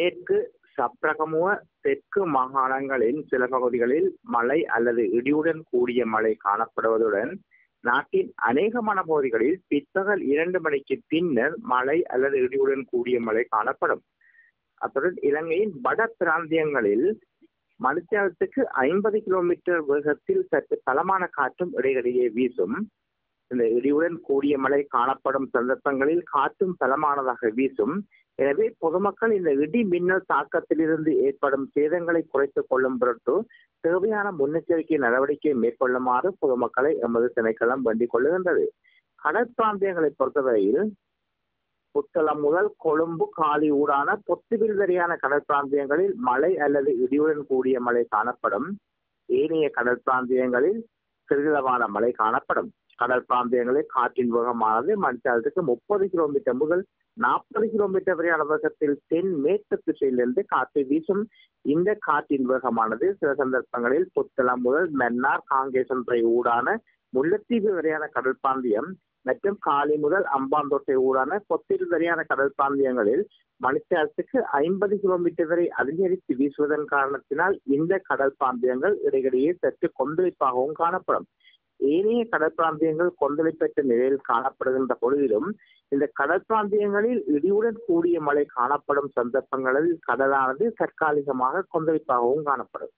மேற்கு சப்ரகமுவ தெற்கு மாகாணங்களின் சில பகுதிகளில் மழை அல்லது இடியுடன் கூடிய மழை காணப்படுவதுடன் நாட்டின் அநேகமான பகுதிகளில் பிற்பகல் இரண்டு மணிக்கு பின்னர் மழை அல்லது இடியுடன் கூடிய மழை காணப்படும். அத்துடன் இலங்கையின் வட பிராந்தியங்களில் மணித்தியாலத்துக்கு ஐம்பது கிலோமீட்டர் வேகத்தில் சற்று தளமான காற்றும் இடையிடையே வீசும். இந்த இடியுடன் கூடிய மழை காணப்படும் சந்தர்ப்பங்களில் காற்றும் பலமானதாக வீசும். எனவே பொதுமக்கள் இந்த இடி மின்னல் தாக்கத்திலிருந்து ஏற்படும் சேதங்களை குறைத்துக் கொள்ளும் பொருட்டு தேவையான முன்னெச்சரிக்கை நடவடிக்கை மேற்கொள்ளுமாறு பொதுமக்களை எமது திணைக்களம் வேண்டிக் கொள்ளுகின்றது. கடற்பிராந்தியங்களை பொறுத்தவரையில் புத்தளம் முதல் கொழும்பு காலி ஊடான பொத்துவில் வரையான கடற்பிராந்தியங்களில் மழை அல்லது இடியுடன் கூடிய மழை காணப்படும். ஏனைய கடற்பிராந்தியங்களில் சிறிதளவான மழை காணப்படும். கடல் பிராந்தியங்களில் காற்றின் வேகமானது மணித்தாளத்துக்கு முப்பது கிலோமீட்டர் முதல் நாற்பது கிலோமீட்டர் வரையான வேகத்தில் தென் மேற்கு திசையிலிருந்து காற்று வீசும். இந்த காற்றின் வேகமானது சில சந்தர்ப்பங்களில் புத்தளம் முதல் மென்னார் காங்கேசன் துறை ஊடான முல்லைத்தீவு வரையான கடல் பிராந்தியம் மற்றும் காலி முதல் அம்பாந்தோட்டை ஊடான கொத்திரு வரையான கடல் பிராந்தியங்களில் மணித்தியாலத்துக்கு ஐம்பது கிலோமீட்டர் வரை அதிகரித்து வீசுவதன் காரணத்தினால் இந்த கடல் பிராந்தியங்கள் இடையிடையே சற்று கொந்தளிப்பாகவும் காணப்படும். ஏனைய கடற்பிராந்தியங்கள் கொந்தளிப்பற்ற நிலையில் காணப்படுகின்ற பொழுதிலும் இந்த கடற்பிராந்தியங்களில் இடியுடன் கூடிய மழை காணப்படும் சந்தர்ப்பங்களில் கடலானது தற்காலிகமாக கொந்தளிப்பாகவும் காணப்படும்.